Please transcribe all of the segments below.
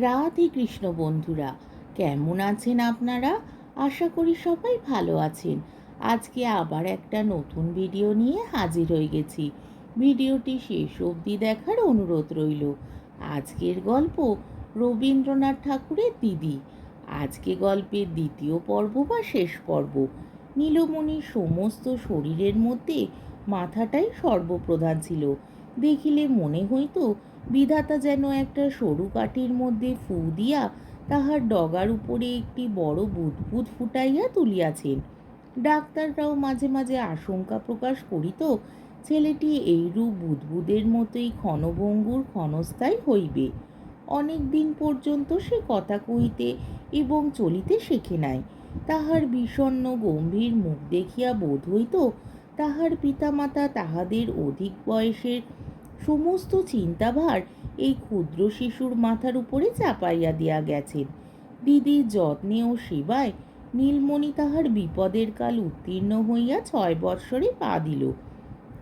রাধে কৃষ্ণ বন্ধুরা, কেমন আছেন আপনারা? আশা করি সবাই ভালো আছেন। আজকে আবার একটা নতুন ভিডিও নিয়ে হাজির হয়ে গেছি। ভিডিওটি শেষ অবধি দেখার অনুরোধ রইল। আজকের গল্প রবীন্দ্রনাথ ঠাকুরের দিদি। আজকে গল্পের দ্বিতীয় পর্ব বা শেষ পর্ব। নীলমণির সমস্ত শরীরের মধ্যে মাথাটাই সর্বপ্রধান ছিল। দেখিলে মনে হইত, বিধাতা যেন একটা সরু কাঠির মধ্যে ফু দিয়া তাহার ডগার উপরে একটি বড় বুদবুদ ফুটাইয়া তুলিয়াছেন। ডাক্তাররাও মাঝে মাঝে আশঙ্কা প্রকাশ করিত, ছেলেটি এইরূপ বুদবুদের মতোই ক্ষণভঙ্গুর ক্ষণস্থায়ী হইবে। অনেক দিন পর্যন্ত সে কথা কহিতে এবং চলিতে শেখে নাই। তাহার বিষণ্ন গম্ভীর মুখ দেখিয়া বোধ হইত, তাহার পিতামাতা তাহাদের অধিক বয়সের সমস্ত চিন্তাভার এই ক্ষুদ্র শিশুর মাথার উপরে চাপাইয়া দিয়া গেছেন দিদির যত্নে ও সেবায় নীলমণি তাহার বিপদের কাল উত্তীর্ণ হইয়া ছয় বৎসরে পা দিল।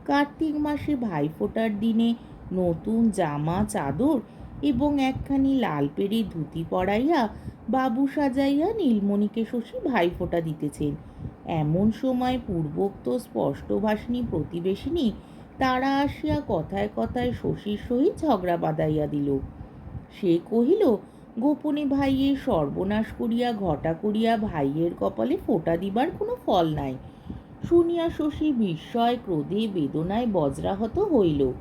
কার্তিক মাসে ভাইফোঁটার দিনে নতুন জামা, চাদর এবং একখানি লাল পেড়ে ধুতি পরাইয়া বাবু সাজাইয়া নীলমণিকে শশী ভাইফোঁটা দিতেছেন। এমন সময় পূর্বোক্ত স্পষ্টভাষিনী প্রতিবেশিনী তারা আসিয়া কথায় কথায় শশীর সহিত ঝগড়া বাঁধাইয়া দিল। সে কহিল, গোপনে ভাইয়ের সর্বনাশ করিয়া, ঘটা করিয়া ভাইয়ের কপালে ফোটা দিবার কোনো ফল নাই শুনিয়া শশী বিস্ময়, ক্রোধে, বেদনায় বজ্রাহত হইল।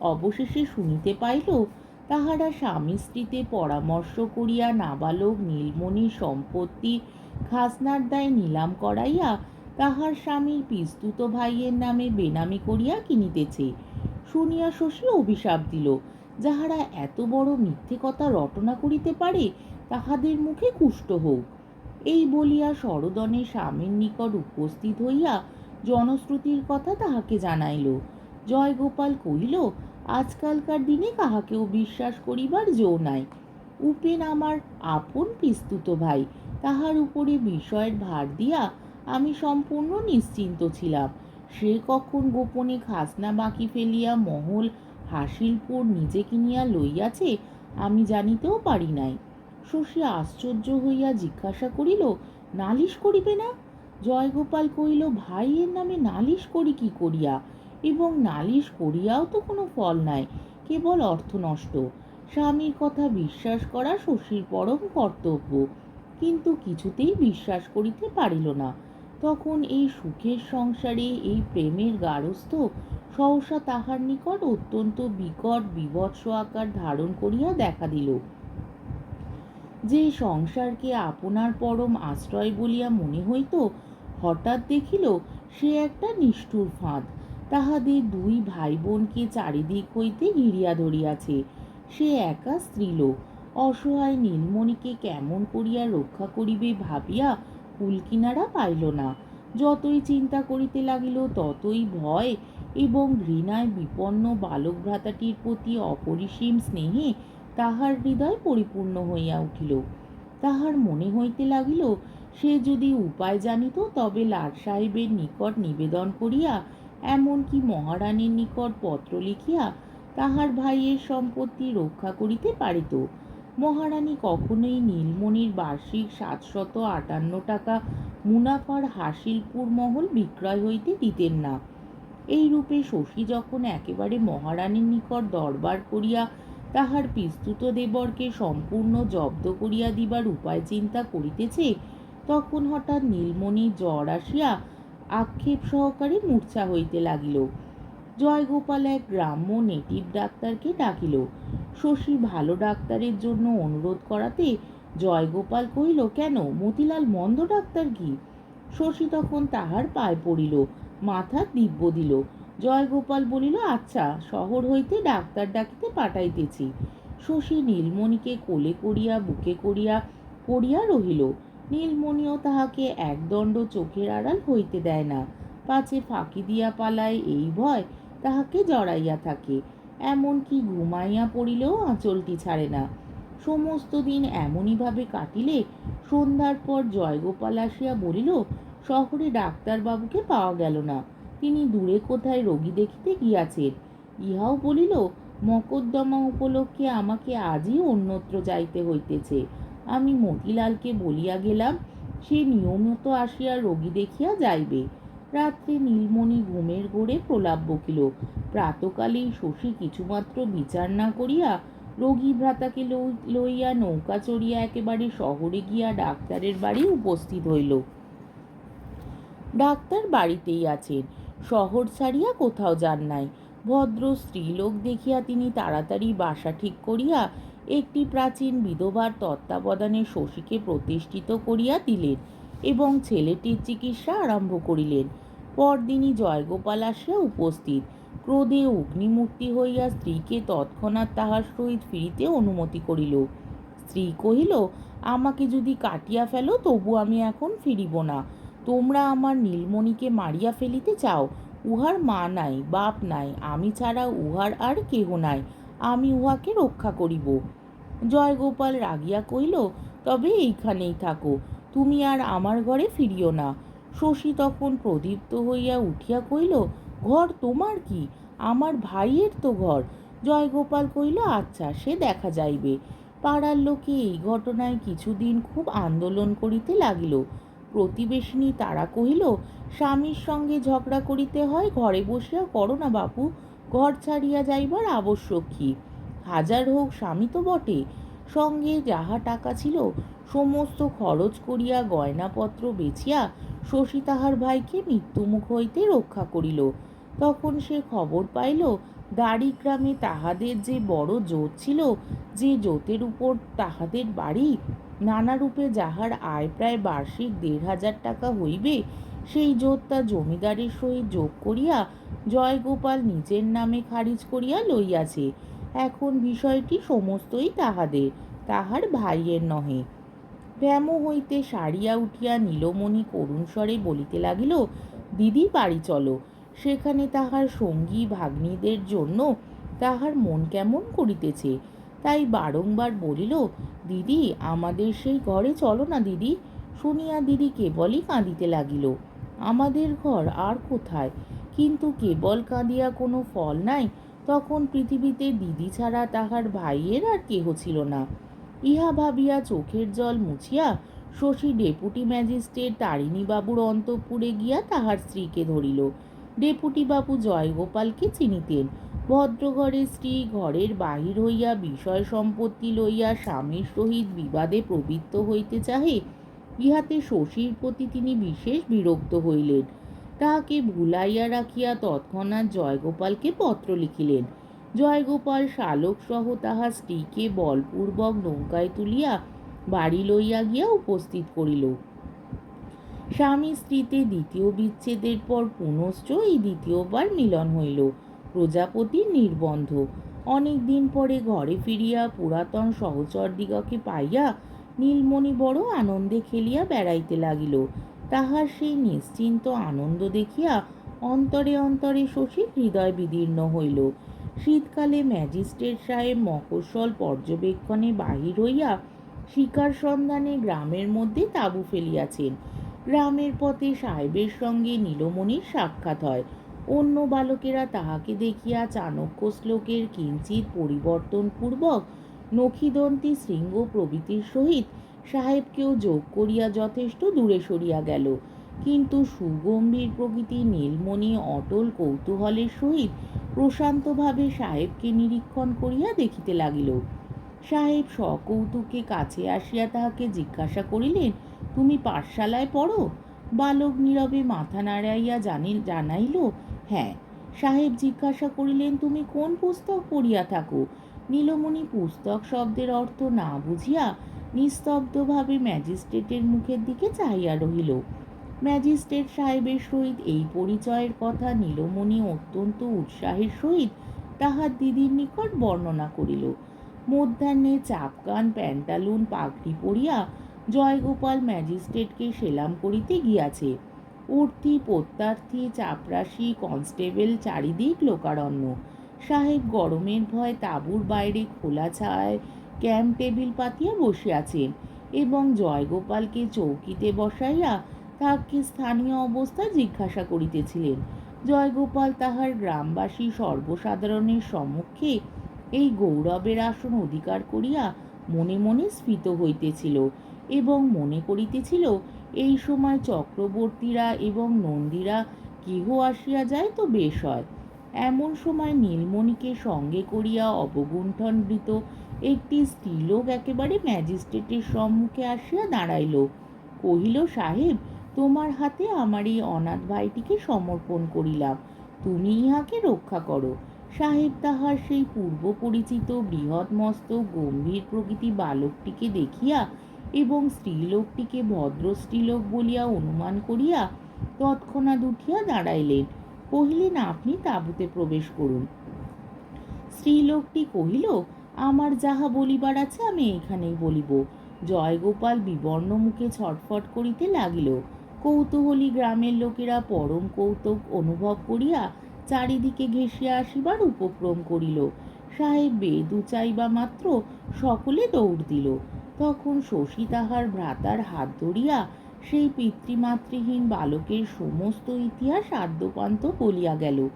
অবশেষে শুনিতে পাইল, তাহারা স্বামী স্ত্রীতে পরামর্শ করিয়া নাবালক নীলমণির সম্পত্তি, খাজনার দায় নিলাম করাইয়া তাহার স্বামীর পিস্তুত ভাইয়ের নামে বেনামি করিয়া কিনিতেছে। শুনিয়া শশী অভিশাপ দিল, যাহারা এত বড় মিথ্যে কথা রটনা করিতে পারে, তাহাদের মুখে কুষ্ঠ হোক। এই বলিয়া সরদনে স্বামীর নিকট উপস্থিত হইয়া জনশ্রুতির কথা তাহাকে জানাইল। জয়গোপাল কহিল, আজকালকার দিনে কাহাকেও বিশ্বাস করিবার জো নাই। উপেন আমার আপন পিস্তুত ভাই, তাহার উপরে বিষয়ের ভার দিয়া আমি সম্পূর্ণ নিশ্চিন্ত ছিলাম। সে কখন গোপনে খাসনা বাকি ফেলিয়া মহল হাসিলপুর নিজে কিনিয়া লইয়াছে, আমি জানিতেও পারি নাই। শশী আশ্চর্য হইয়া জিজ্ঞাসা করিল, নালিশ করিবে না? জয়গোপাল কহিল ভাইয়ের নামে নালিশ করি কি করিয়া? এবং নালিশ করিয়াও তো কোনো ফল নাই, কেবল অর্থ নষ্ট। স্বামীর কথা বিশ্বাস করা শশীর পরম কর্তব্য। কিন্তু কিছুতেই বিশ্বাস করিতে পারিল না। তখন এই সুখের সংসারে এই প্রেমের গারস্থ সহসা তাহার নিকট অত্যন্ত বিকট বিবৎস আকার ধারণ করিয়া দেখা দিল। যে সংসারকে আপনার পরম আশ্রয় বলিয়া মনে হইত, হঠাৎ দেখিল সে একটা নিষ্ঠুর ফাঁদ। তাহাদের দুই ভাই বোনকে চারিদিক হইতে ঘিরিয়া ধরিয়াছে। সে একা স্ত্রীলোক, অসহায় নীলমণিকে কেমন করিয়া রক্ষা করিবে ভাবিয়া কুলকিনারা পাইল না। যতই চিন্তা করিতে লাগিল, ততই ভয় এবং ঘৃণায় বিপন্ন বালক ভ্রাতাটির প্রতি অপরিসীম স্নেহে তাহার হৃদয় পরিপূর্ণ হইয়া উঠিল। তাহার মনে হইতে লাগিল, সে যদি উপায় জানিত, তবে লাট সাহেবের নিকট নিবেদন করিয়া, এমনকি মহারানীর নিকট পত্র লিখিয়া তাহার ভাইয়ের সম্পত্তি রক্ষা করিতে পারিত। মহারানী কখনোই নীলমণির বার্ষিক সাতশত আটান্ন টাকা মুনাফার হাসিলপুর মহল বিক্রয় হইতে দিতেন না। এই রূপে শশী যখন একেবারে মহারানীর নিকট দরবার করিয়া তাহার পিস্তুত দেবরকে সম্পূর্ণ জব্দ করিয়া দিবার উপায় চিন্তা করিতেছে, তখন হঠাৎ নীলমণি জ্বর আসিয়া আক্ষেপ সহকারে মূর্ছা হইতে লাগিল। জয়গোপাল এক গ্রাম্য নেটিভ ডাক্তারকে ডাকিল। শশী ভালো ডাক্তারের জন্য অনুরোধ করাতে জয়গোপাল কহিল, কেন? মতিলাল মন্দ ডাক্তার কি? শশী তখন তাহার পায়ে পড়িল, মাথা দিব্য দিল। জয়গোপাল বলিল আচ্ছা শহর হইতে ডাক্তার ডাকিতে পাঠাইতেছি। শশী নীলমণিকে কোলে করিয়া, বুকে করিয়া, পড়িয়া রহিল। নীলমণিও তাহাকে একদণ্ড চোখের আড়াল হইতে দেয় না। পাছে ফাঁকি দিয়া পালায় এই ভয় তাহাকে জড়াইয়া থাকে। এমনকি ঘুমাইয়া পড়িলেও আঁচলটি ছাড়ে না। সমস্ত দিন এমনইভাবে কাটিলে সন্ধ্যার পর জয়গোপাল আসিয়া বলিল, শহরে ডাক্তারবাবুকে পাওয়া গেল না। তিনি দূরে কোথায় রোগী দেখিতে গিয়াছেন? ইহাও বলিল, মকদ্দমা উপলক্ষে আমাকে আজই অন্যত্র যাইতে হইতেছে। আমি মতিলালকে বলিয়া গেলাম, সে নিয়মিত আসিয়া রোগী দেখিয়া যাইবে। রাত্রে নীলমণি ঘুমের ঘোরে প্রলাপ বকিল। প্রাতকালেই শশী কিছুমাত্র বিচার না করিয়া রোগী ভ্রাতাকে লইয়া নৌকা চড়িয়া একেবারে শহরে গিয়া ডাক্তারের বাড়ি উপস্থিত হইল। ডাক্তার বাড়িতেই আছেন। শহর ছাড়িয়া কোথাও যান নাই। ভদ্র স্ত্রীলোক দেখিয়া তিনি তাড়াতাড়ি বাসা ঠিক করিয়া একটি প্রাচীন বিধবার তত্ত্বাবধানে শশীকে প্রতিষ্ঠিত করিয়া দিলেন। এবং ছেলেটির চিকিৎসা আরম্ভ করিলেন। পরদিনই জয়গোপাল আসিয়া উপস্থিত। ক্রোধে অগ্নিমূর্তি হইয়া স্ত্রীকে তৎক্ষণাৎ তাহার সহিত ফিরিতে অনুমতি করিল। স্ত্রী কহিল, আমাকে যদি কাটিয়া ফেলো, তবু আমি এখন ফিরিব না। তোমরা আমার নীলমণিকে মারিয়া ফেলিতে চাও, উহার মা নাই, বাপ নাই। আমি ছাড়া উহার আর কেহ নাই। আমি উহাকে রক্ষা করিব। জয়গোপাল রাগিয়া কহিল, তবে এইখানেই থাকো। তুমি আর আমার ঘরে ফিরিও না। শশী তখন প্রদীপ্ত হইয়া উঠিয়া কহিল, ঘর তোমার কি? আমার ভাইয়ের তো ঘর। জয়গোপাল কহিল আচ্ছা সে দেখা যাইবে। পাড়ার লোকে এই ঘটনায় কিছুদিন খুব আন্দোলন করিতে লাগিল। প্রতিবেশিনী তারা কহিল, স্বামীর সঙ্গে ঝগড়া করিতে হয়, ঘরে বসিয়া করো না বাপু, ঘর ছাড়িয়া যাইবার আবশ্যক কি? হাজার হোক স্বামী তো বটে। সঙ্গে যাহা টাকা ছিল সমস্ত খরচ করিয়া গয়নাপত্র বেচিয়া শশী তাহার ভাইকে মৃত্যুমুখ হইতে রক্ষা করিল। তখন সে খবর পাইল, দাড়ি গ্রামে তাহাদের যে বড় জোট ছিল, যে জোটের উপর তাহাদের বাড়ি নানা রূপে যাহার আয় প্রায় বার্ষিক দেড় হাজার টাকা হইবে, সেই জোত জোটটা জমিদারের সহিত যোগ করিয়া জয়গোপাল নিজের নামে খারিজ করিয়া লইয়াছে। এখন বিষয়টি সমস্তই তাহাদের, তাহার ভাইয়ের নহে। ব্যাম হইতে সারিয়া উঠিয়া নীলমণি করুণ স্বরে বলিতে লাগিল, দিদি, বাড়ি চলো। সেখানে তাহার সঙ্গী ভাগ্নীদের জন্য তাহার মন কেমন করিতেছে? তাই বারংবার বলিল, দিদি, আমাদের সেই ঘরে চলো না দিদি। শুনিয়া দিদি কেবলই কাঁদিতে লাগিল, আমাদের ঘর আর কোথায়? কিন্তু কেবল কাঁদিয়া কোনো ফল নাই। তখন পৃথিবীতে দিদি ছাড়া তাহার ভাইয়ের আর কেহ ছিল না। ইহা ভাবিয়া চোখের জল মুছিয়া শশী ডেপুটি ম্যাজিস্ট্রেট তারিণীবাবুর অন্তঃপুরে গিয়া তাহার স্ত্রীকে ধরিল। ডেপুটি বাবু জয়গোপালকে চিনিতেন। ভদ্রঘরের স্ত্রী ঘরের বাহির হইয়া বিষয় সম্পত্তি লইয়া স্বামীর সহিত বিবাদে প্রবৃত্ত হইতে চাহে, ইহাতে শশীর প্রতি তিনি বিশেষ বিরক্ত হইলেন। তাহাকে ভুলাইয়া রাখিয়া তৎক্ষণাৎ জয়গোপালকে পত্র লিখিলেন। জয়গোপাল শালক সহ তাহার স্ত্রীকে বলপূর্বক নৌকায় তুলিয়া বাড়ি লইয়া গিয়া উপস্থিত করিল। স্বামী স্ত্রীতে দ্বিতীয় বিচ্ছেদের পর পুনশ্চ এই দ্বিতীয়বার মিলন হইল, প্রজাপতির নির্বন্ধ। অনেক দিন পরে ঘরে ফিরিয়া পুরাতন সহচরদিগকে পাইয়া নীলমণি বড় আনন্দে খেলিয়া বেড়াইতে লাগিল। তাহার সেই নিশ্চিন্ত আনন্দ দেখিয়া অন্তরে অন্তরে শশীর হৃদয় বিদীর্ণ হইল। শীতকালে ম্যাজিস্ট্রেট সাহেব মফস্বল পর্যবেক্ষণে বাহির হইয়া শিকার সন্ধানে গ্রামের মধ্যে তাঁবু ফেলিয়াছেন। গ্রামের পথে সাহেবের সঙ্গে নীলমণির সাক্ষাৎ হয়। অন্য বালকেরা তাহাকে দেখিয়া চাণক্য শ্লোকের কিঞ্চিত পরিবর্তনপূর্বক নখিদন্তী শৃঙ্গ প্রভৃতির সহিত সাহেবকেও যোগ করিয়া যথেষ্ট দূরে সরিয়া গেল। কিন্তু সুগম্ভীর প্রকৃতি নীলমণি অটল কৌতূহলের সহিত প্রশান্তভাবে সাহেবকে নিরীক্ষণ করিয়া দেখিতে লাগিল। সাহেব সকৌতুকে কাছে আসিয়া তাহাকে জিজ্ঞাসা করিলেন, তুমি পাঠশালায় পড়ো? বালক নীরবে মাথা নাড়াইয়া জানিল জানাইল হ্যাঁ। সাহেব জিজ্ঞাসা করিলেন, তুমি কোন পুস্তক পড়িয়া থাকো? নীলমণি পুস্তক শব্দের অর্থ না বুঝিয়া নিস্তব্ধভাবে ম্যাজিস্ট্রেটের মুখের দিকে চাহিয়া রহিল। ম্যাজিস্ট্রেট সাহেবের সহিত এই পরিচয়ের কথা নীলমণি অত্যন্ত উৎসাহের সহিত তাহার দিদির নিকট বর্ণনা করিল। মধ্যাহ্নে চাপকান, প্যান্টালুন, পাগড়ি পরিয়া জয়গোপাল ম্যাজিস্ট্রেটকে সেলাম করিতে গিয়াছে। উর্থি প্রত্যার্থী চাপরাশি, কনস্টেবল, চারিদিক লোকারণ্য। সাহেব গরমের ভয় তাঁবুর বাইরে খোলা ছায় ক্যাম্প টেবিল পাতিয়া বসিয়াছেন এবং জয়গোপালকে চৌকিতে বসাইয়া তাহাকে স্থানীয় অবস্থা জিজ্ঞাসা করিতেছিলেন। জয়গোপাল তাহার গ্রামবাসী সর্বসাধারণের সম্মুখে এই গৌরবের আসন অধিকার করিয়া মনে মনে স্ফীত হইতেছিল এবং মনে করিতেছিল, এই সময় চক্রবর্তীরা এবং নন্দীরা কেহ আসিয়া যায় তো বেশ হয়। এমন সময় নীলমণিকে সঙ্গে করিয়া অবগুণ্ঠনবৃত একটি স্ত্রীলোক একেবারে ম্যাজিস্ট্রেটের সম্মুখে আসিয়া দাঁড়াইল। কহিল, সাহেব, তোমার হাতে আমার এই অনাথ ভাইটিকে সমর্পণ করিলাম। তুমি ইহাকে রক্ষা করো। সাহেব তাহার সেই পূর্ব পরিচিত বৃহৎ মস্ত গম্ভীর প্রকৃতি বালকটিকে দেখিয়া এবং স্ত্রীলোকটিকে ভদ্র স্ত্রীলোক বলিয়া অনুমান করিয়া তৎক্ষণাৎ উঠিয়া দাঁড়াইলেন। কহিলেন, আপনি তাঁবুতে প্রবেশ করুন। স্ত্রীলোকটি কহিল আমার যাহা বলিবার আছে আমি এইখানেই বলিব। জয়গোপাল বিবর্ণ মুখে ছটফট করিতে লাগিল। কৌতূহলী গ্রামের লোকেরা পরম কৌতুক অনুভব করিয়া চারিদিকে ঘেঁষিয়া আসিবার উপক্রম করিল। সাহেব বেদ উচাইবা মাত্র সকলে দৌড় দিল। তখন শশী তাহার ভ্রাতার হাত ধরিয়া সেই পিতৃমাতৃহীন বালকের সমস্ত ইতিহাস আদ্যপান্ত বলিয়া গেল।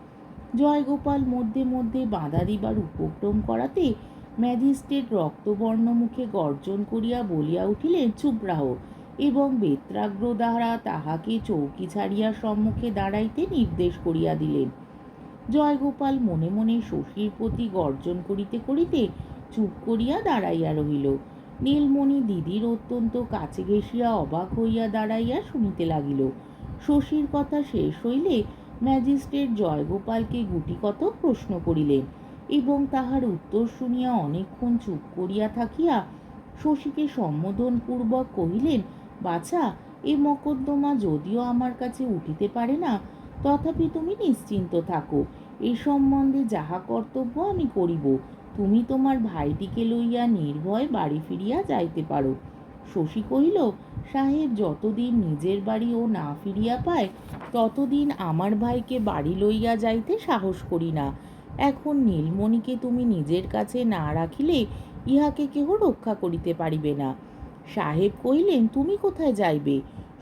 জয়গোপাল মধ্যে মধ্যে বাধা দিবার উপক্রম করাতে ম্যাজিস্ট্রেট রক্তবর্ণ মুখে গর্জন করিয়া বলিয়া উঠিলেন, চুপ রাহ এবং বেত্রাগ্র দ্বারা তাহাকে চৌকি ছাড়িয়া সম্মুখে দাঁড়াইতে নির্দেশ করিয়া দিলেন। জয়গোপাল মনে মনে শশীর প্রতি গর্জন করিতে করিতে চুপ করিয়া দাঁড়াইয়া রহিল। নীলমণি দিদির অত্যন্ত কাছে ঘেঁষিয়া অবাক হইয়া দাঁড়াইয়া শুনিতে লাগিল, শশীর কথা শেষ হইলে ম্যাজিস্ট্রেট জয়গোপালকে গুটিকতক প্রশ্ন করিলেন। এবং তাহার উত্তর শুনিয়া অনেকক্ষণ চুপ করিয়া থাকিয়া শশীকে সম্বোধনপূর্বক কহিলেন, বাছা, এ মকদ্দমা যদিও আমার কাছে উঠিতে পারে না, তথাপি তুমি নিশ্চিন্ত থাকো। এ সম্বন্ধে যাহা কর্তব্য আমি করিব। তুমি তোমার ভাইটিকে লইয়া নির্ভয় বাড়ি ফিরিয়া যাইতে পারো। শশী কহিল, সাহেব, যতদিন নিজের বাড়ি ও না ফিরিয়া পায়, ততদিন আমার ভাইকে বাড়ি লইয়া যাইতে সাহস করি না। এখন নীলমণিকে তুমি নিজের কাছে না রাখিলে ইহাকে কেহ রক্ষা করিতে পারিবে না। সাহেব কহিলেন, তুমি কোথায় যাইবে?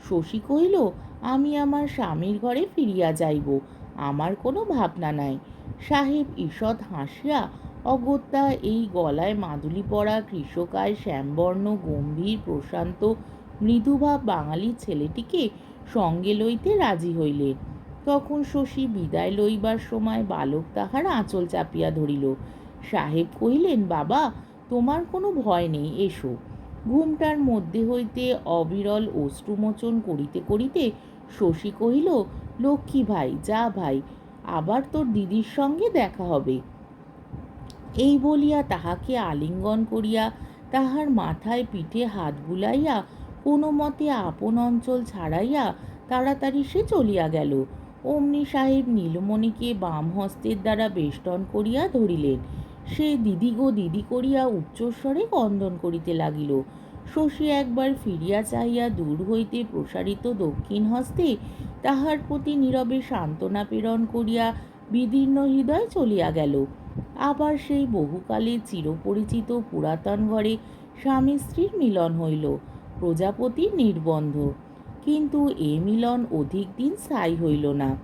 শশী কহিল, আমি আমার স্বামীর ঘরে ফিরিয়া যাইব, আমার কোনো ভাবনা নাই। সাহেব ঈষৎ হাসিয়া, অগত্যা, এই গলায় মাদুলি পরা কৃষকায় শ্যামবর্ণ, গম্ভীর, প্রশান্ত, মৃদুভাব বাঙালি ছেলেটিকে সঙ্গে লইতে রাজি হইলেন তখন শশী বিদায় লইবার সময় বালক তাহার আঁচল চাপিয়া ধরিল। সাহেব কহিলেন, বাবা, তোমার কোনো ভয় নেই, এসো। ঘুমটার মধ্যে হইতে অবিরল অশ্রুমোচন করিতে করিতে শশী কহিল, লক্ষ্মী ভাই, যা ভাই, আবার তোর দিদির সঙ্গে দেখা হবে এই বলিয়া তাহাকে আলিঙ্গন করিয়া তাহার মাথায় পিঠে হাত বুলাইয়া কোনো মতে আপন অঞ্চল ছাড়াইয়া তাড়াতাড়ি সে চলিয়া গেল। অমনি সাহেব নীলমণিকে বাম হস্তের দ্বারা বেষ্টন করিয়া ধরিলেন। সে দিদি গো দিদি করিয়া উচ্চস্বরে কন্দন করিতে লাগিল। শশী একবার ফিরিয়া চাহিয়া দূর হইতে প্রসারিত দক্ষিণ হস্তে তাহার প্রতি নীরবে সান্ত্বনা প্রেরণ করিয়া বিদীর্ণ হৃদয় চলিয়া গেল। আবার সেই বহুকালে চিরপরিচিত পুরাতন ঘরে স্বামী স্ত্রীর মিলন হইল। প্রজাপতির নির্বন্ধ। কিন্তু এ মিলন অধিক দিন স্থায়ী হইল না।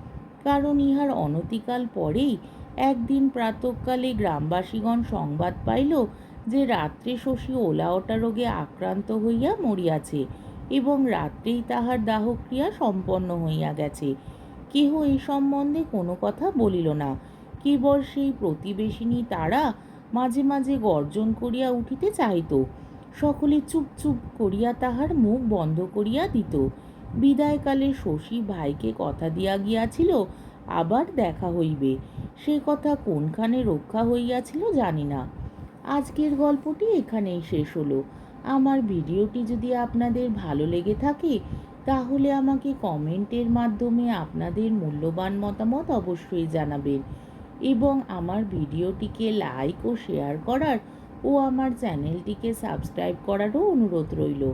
কারণ ইহার অনতিকাল পরেই একদিন প্রাতকালে গ্রামবাসীগণ সংবাদ পাইল যে রাত্রে শশী ওলাওটা রোগে আক্রান্ত হইয়া মরিয়াছে এবং রাত্রেই তাহার দাহক্রিয়া সম্পন্ন হইয়া গেছে। কেহ এই সম্বন্ধে কোনো কথা বলিল না। কেবল সেই প্রতিবেশিনী তারা মাঝে মাঝে গর্জন করিয়া উঠিতে চাহিত। সকলে চুপ চুপ করিয়া তাহার মুখ বন্ধ করিয়া দিত। বিদায়কালে শশী ভাইকে কথা দিয়া গিয়াছিল, আবার দেখা হইবে। সে কথা কোনখানে রক্ষা হইয়াছিল জানি না। আজকের গল্পটি এখানেই শেষ হলো। আমার ভিডিওটি যদি আপনাদের ভালো লেগে থাকে, তাহলে আমাকে কমেন্টের মাধ্যমে আপনাদের মূল্যবান মতামত অবশ্যই জানাবেন এবং আমার ভিডিওটিকে লাইক ও শেয়ার করার ও আমার চ্যানেলটিকে সাবস্ক্রাইব করারও অনুরোধ রইল।